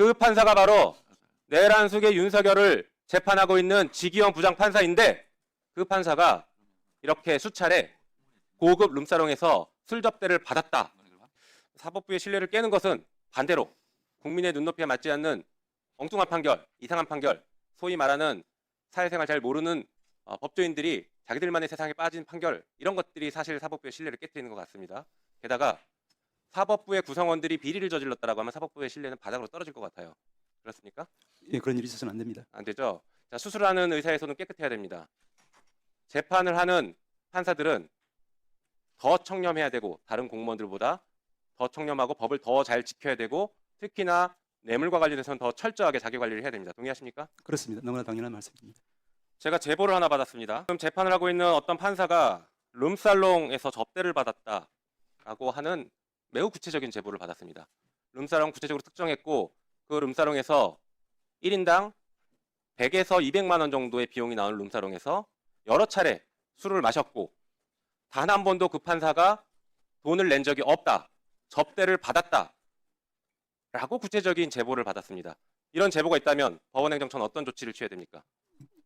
그 판사가 바로 내란숙의 윤석열을 재판하고 있는 지기현 부장 판사인데 그 판사가 이렇게 수차례 고급 룸사롱에서 술 접대를 받았다. 사법부의 신뢰를 깨는 것은 반대로 국민의 눈높이에 맞지 않는 엉뚱한 판결, 이상한 판결, 소위 말하는 사회생활 잘 모르는 어, 법조인들이 자기들만의 세상에 빠진 판결 이런 것들이 사실 사법부의 신뢰를 깨뜨리는 것 같습니다. 게다가 사법부의 구성원들이 비리를 저질렀다라고 하면 사법부의 신뢰는 바닥으로 떨어질 것 같아요. 그렇습니까? 예, 그런 일이 있어서는 안 됩니다. 안 되죠. 자, 수술하는 의사의 손은 깨끗해야 됩니다. 재판을 하는 판사들은 더 청렴해야 되고 다른 공무원들보다 더 청렴하고 법을 더 잘 지켜야 되고 특히나 뇌물과 관련해서는 더 철저하게 자기 관리를 해야 됩니다. 동의하십니까? 그렇습니다. 너무나 당연한 말씀입니다. 제가 제보를 하나 받았습니다. 지금 재판을 하고 있는 어떤 판사가 룸살롱에서 접대를 받았다라고 하는 매우 구체적인 제보를 받았습니다. 룸살롱 구체적으로 특정했고 그 룸살롱에서 1인당 100에서 200만 원 정도의 비용이 나오는 룸살롱에서 여러 차례 술을 마셨고 단 한 번도 그 판사가 돈을 낸 적이 없다. 접대를 받았다. 라고 구체적인 제보를 받았습니다. 이런 제보가 있다면 법원행정처는 어떤 조치를 취해야 됩니까?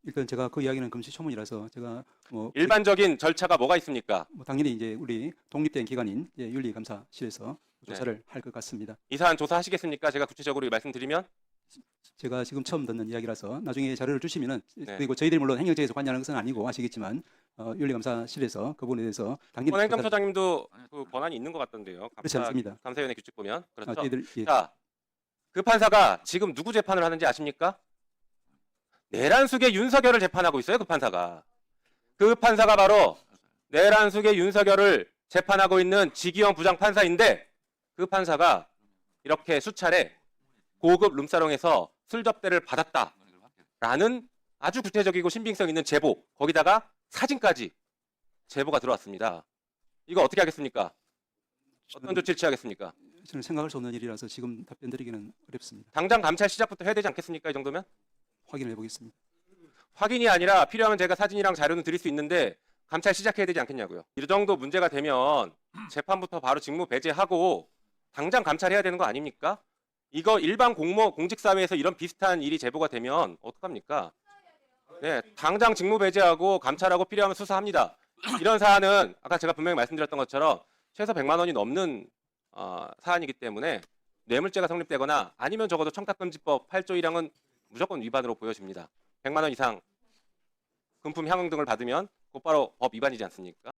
일단 제가 그 이야기는 금시초문이라서 제가 뭐, 일반적인 절차가 뭐가 있습니까? 뭐 당연히 이제 우리 독립된 기관인 이제 윤리감사실에서 조사를 할 것 같습니다. 이 사안 조사하시겠습니까? 제가 구체적으로 말씀드리면 제가 지금 처음 듣는 이야기라서 나중에 자료를 주시면은 네. 그리고 저희들이 물론 행정처에서 관여하는 것은 아니고 아시겠지만 어, 윤리감사실에서 그 부분에 대해서 당연히 조사를- 원행감처장님도 그 권한이 있는 것 같던데요. 그렇지 않습니다. 감사위원회 규칙 보면 아, 그렇죠. 저희들 예, 자, 그 판사가 지금 누구 재판을 하는지 아십니까? 내란숙의 윤석열을 재판하고 있어요. 그 판사가. 그 판사가 바로 내란숙의 윤석열을 재판하고 있는 지기현 부장 판사인데 그 판사가 이렇게 수차례 고급 룸사롱에서 술 접대를 받았다라는 아주 구체적이고 신빙성 있는 제보 거기다가 사진까지 제보가 들어왔습니다. 이거 어떻게 하겠습니까? 어떤 조치를 취하겠습니까? 저는 생각할 수 없는 일이라서 지금 답변드리기는 어렵습니다. 당장 감찰 시작부터 해야 되지 않겠습니까? 이 정도면? 확인을 해보겠습니다. 확인이 아니라 필요하면 제가 사진이랑 자료는 드릴 수 있는데 감찰 시작해야 되지 않겠냐고요. 이 정도 문제가 되면 재판부터 바로 직무 배제하고 당장 감찰해야 되는 거 아닙니까? 이거 일반 공무 공직 사회에서 이런 비슷한 일이 제보가 되면 어떡합니까? 네, 당장 직무 배제하고 감찰하고 필요하면 수사합니다. 이런 사안은 아까 제가 분명히 말씀드렸던 것처럼 최소 100만 원이 넘는 어, 사안이기 때문에 뇌물죄가 성립되거나 아니면 적어도 청탁금지법 8조 1항은 무조건 위반으로 보여집니다. 100만 원 이상 금품 향응 등을 받으면 곧바로 법 위반이지 않습니까?